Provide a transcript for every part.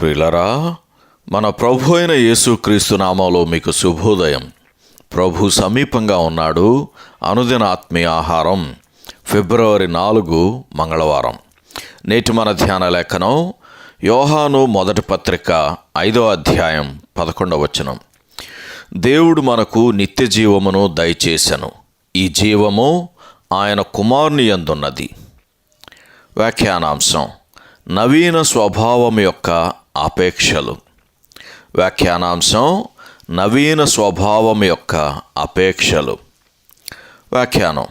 ప్రిలరా మన ప్రభు అయిన యేసుక్రీస్తు నామంలో మీకు శుభోదయం. ప్రభు సమీపంగా ఉన్నాడు. అనుదిన ఆత్మీయ ఆహారం. ఫిబ్రవరి నాలుగు మంగళవారం. నేటి మన ధ్యాన లేఖనం యోహాను మొదటి పత్రిక ఐదో అధ్యాయం పదకొండవ వచనం. దేవుడు మనకు నిత్య జీవమును దయచేశను ఈ జీవము ఆయన కుమారుని ఎందున్నది వ్యాఖ్యానాంశం. నవీన స్వభావం యొక్క అపేక్షలు. వ్యాఖ్యానాంశం నవీన స్వభావం యొక్క అపేక్షలు. వ్యాఖ్యానం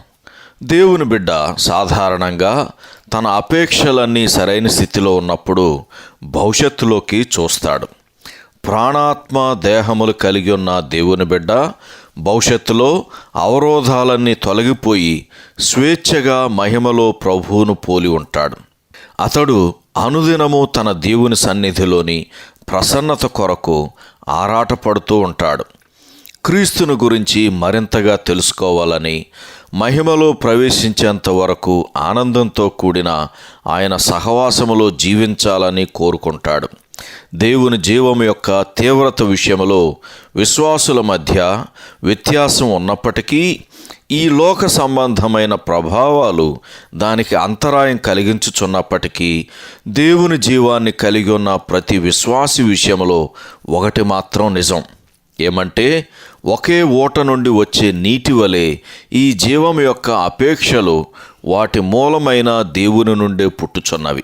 దేవుని బిడ్డ సాధారణంగా తన అపేక్షలన్నీ సరైన స్థితిలో ఉన్నప్పుడు భవిష్యత్తులోకి చూస్తాడు. ప్రాణాత్మ దేహములు కలిగి ఉన్న దేవుని బిడ్డ భవిష్యత్తులో అవరోధాలన్నీ తొలగిపోయి స్వేచ్ఛగా మహిమలో ప్రభువును పోలి ఉంటాడు. అతడు అనుదినము తన దేవుని సన్నిధిలోని ప్రసన్నత కొరకు ఆరాటపడుతూ ఉంటాడు. క్రీస్తుని గురించి మరింతగా తెలుసుకోవాలని మహిమలో ప్రవేశించేంత వరకు ఆనందంతో కూడిన ఆయన సహవాసములో జీవించాలని కోరుకుంటాడు. దేవుని జీవం యొక్క తీవ్రత విషయంలో విశ్వాసుల మధ్య వ్యత్యాసం ఉన్నప్పటికీ ఈ లోక సంబంధమైన ప్రభావాలు దానికి అంతరాయం కలిగించుచున్నప్పటికీ దేవుని జీవాన్ని కలిగి ఉన్న ప్రతి విశ్వాసి విషయంలో ఒకటి మాత్రం నిజం. ఏమంటే ఒకే ఓట నుండి వచ్చే నీటి వలె ఈ జీవం యొక్క అపేక్షలు వాటి మూలమైన దేవుని నుండే పుట్టుచున్నవి.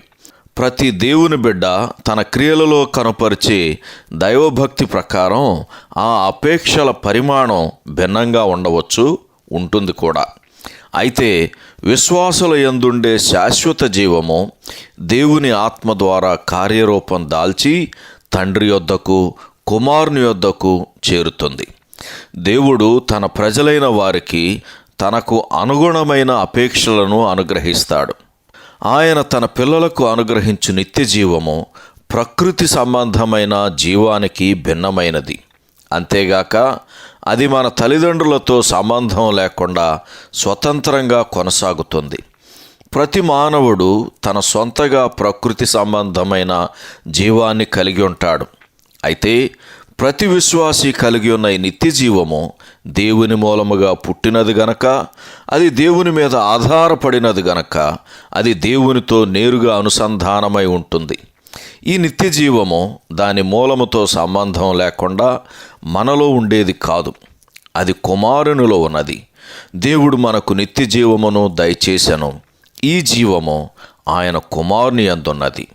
ప్రతి దేవుని బిడ్డ తన క్రియలలో కనపరిచే దైవభక్తి ప్రకారం ఆ అపేక్షల పరిమాణం భిన్నంగా ఉండవచ్చు ఉంటుంది కూడా. అయితే విశ్వాసుల ఎందుండే శాశ్వత జీవము దేవుని ఆత్మ ద్వారా కార్యరూపం దాల్చి తండ్రి యొద్దకు కుమారుని యొద్దకు చేరుతుంది. దేవుడు తన ప్రజలైన వారికి తనకు అనుగుణమైన అపేక్షలను అనుగ్రహిస్తాడు. ఆయన తన పిల్లలకు అనుగ్రహించు నిత్య జీవము ప్రకృతి సంబంధమైన జీవానికి భిన్నమైనది. అంతేగాక అది మన తల్లిదండ్రులతో సంబంధం లేకుండా స్వతంత్రంగా కొనసాగుతుంది. ప్రతి మానవుడు తన సొంతగా ప్రకృతి సంబంధమైన జీవాన్ని కలిగి ఉంటాడు. అయితే ప్రతి విశ్వాసి కలిగి ఉన్న ఈ నిత్య జీవము దేవుని మూలముగా పుట్టినది గనక అది దేవుని మీద ఆధారపడినది గనక అది దేవునితో నేరుగా అనుసంధానమై ఉంటుంది. ఈ నిత్య జీవము దాని మూలముతో సంబంధం లేకుండా మనలో ఉండేది కాదు. అది కుమారునిలో ఉన్నది. దేవుడు మనకు నిత్య జీవమును దయచేశను ఈ జీవము ఆయన కుమారుని అందున్నది.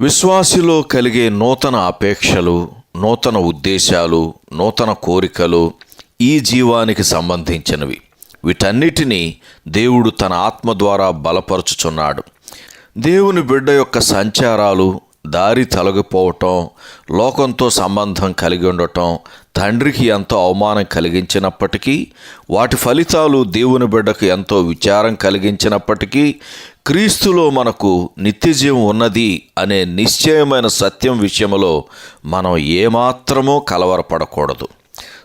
విశ్వాసిలో కలిగే నూతన అపేక్షలు నూతన ఉద్దేశాలు నూతన కోరికలు ఈ జీవానికి సంబంధించినవి. వీటన్నిటినీ దేవుడు తన ఆత్మ ద్వారా బలపరుచుచున్నాడు. దేవుని బిడ్డ యొక్క సంచారాలు దారి తొలగిపోవటం లోకంతో సంబంధం కలిగి ఉండటం తండ్రికి ఎంతో అవమానం కలిగించినప్పటికీ వాటి ఫలితాలు దేవుని బిడ్డకు ఎంతో విచారం కలిగించినప్పటికీ క్రీస్తులో మనకు నిత్యజీవం ఉన్నది అనే నిశ్చయమైన సత్యం విషయంలో మనం ఏమాత్రమూ కలవరపడకూడదు.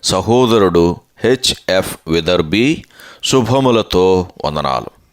సహోదరుడు హెచ్ఎఫ్ విదర్బి శుభములతో వందనాలు.